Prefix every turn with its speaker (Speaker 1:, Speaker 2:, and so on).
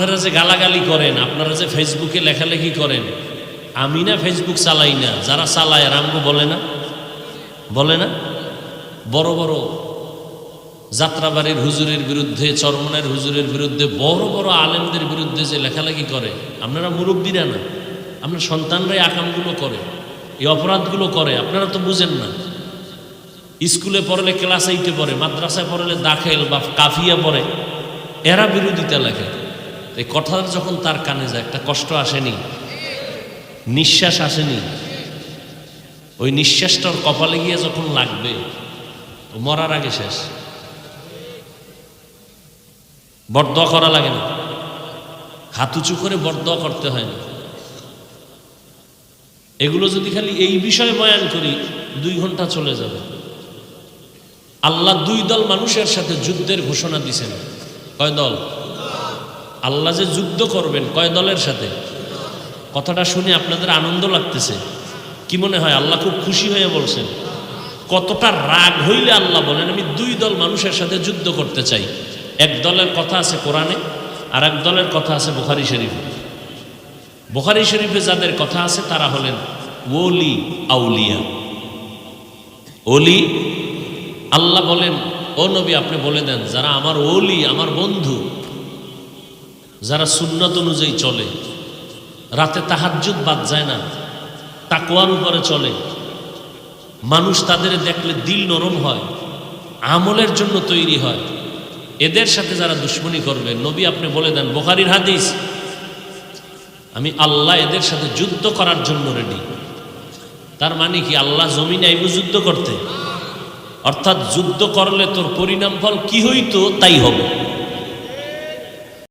Speaker 1: আপনারা যে গালাগালি করেন, আপনারা যে ফেসবুকে লেখালেখি করেন, আমি না ফেসবুক চালাই না, যারা চালায় আর আমগো বলে না? বলে না? বড় বড় যাত্রাবাড়ির হুজুরের বিরুদ্ধে চরমনের হুজুরের বিরুদ্ধে, বড় বড় আলেমদের বিরুদ্ধে যে লেখালেখি করে, আপনারা মুরব্বীরা না? আপনার সন্তানরাই আকামগুলো করে, এই অপরাধগুলো করে, আপনারা তো বুঝেন না। স্কুলে পড়লে ক্লাস এইটে পড়ে, মাদ্রাসায় পড়লে দাখেল বা কাফিয়া পড়ে, এরা বিরোধিতা লেখে। এই কথাটা যখন তার কানে যায়, একটা কষ্ট আসেনি, নিঃশ্বাস আসেনি, ওই নিঃশ্বাসটার কপালে গিয়ে যখন লাগবে ও মরার আগে শেষ। বরদোয়া করা লাগে না। হাত উঁচু করে বরদোয়া করতে হয় না। এগুলো যদি খালি এই বিষয়ে বয়ান করি, দুই ঘণ্টা চলে যাবে। আল্লাহ দুই দল মানুষের সাথে যুদ্ধের ঘোষণা দিছেন। কয় দল? আল্লাহ যে যুদ্ধ করবেন, কয় দলের সাথে? কথাটা শুনে আপনাদের আনন্দ লাগতেছে। কি মনে হয়, আল্লাহ খুব খুশি হয়ে বলছেন, কতটা রাগ হইলে আল্লাহ বলেন, আমি দুই দল মানুষের সাথে যুদ্ধ করতে চাই। এক দলের কথা আছে কোরআনে, আর এক দলের কথা আছে বুখারি শরীফে। বুখারি শরীফে যাদের কথা আছে, তারা হলেন ওলি আউলিয়া। ওলি, আল্লাহ বলেন, ও নবী, আপনি বলে দেন, যারা আমার ওলি, আমার বন্ধু যারা সুন্নত অনুযায়ী চলে, রাতে তাহাজ্জুদ বাদ যায় না তাকুয়ার উপরে চলে। মানুষ তাদের দেখলে দিল নরম হয়, আমলের জন্য তৈরি হয়। এদের সাথে যারা দুশ্মনী করবে, নবী আপনি বলে দেন, বোখারির হাদিস, আমি আল্লাহ এদের সাথে যুদ্ধ করার জন্য রেডি তার মানে কি, আল্লাহ জমিনে আইব যুদ্ধ করতে? অর্থাৎ যুদ্ধ করলে তোর পরিণাম ফল কি হইতো, তাই হবে।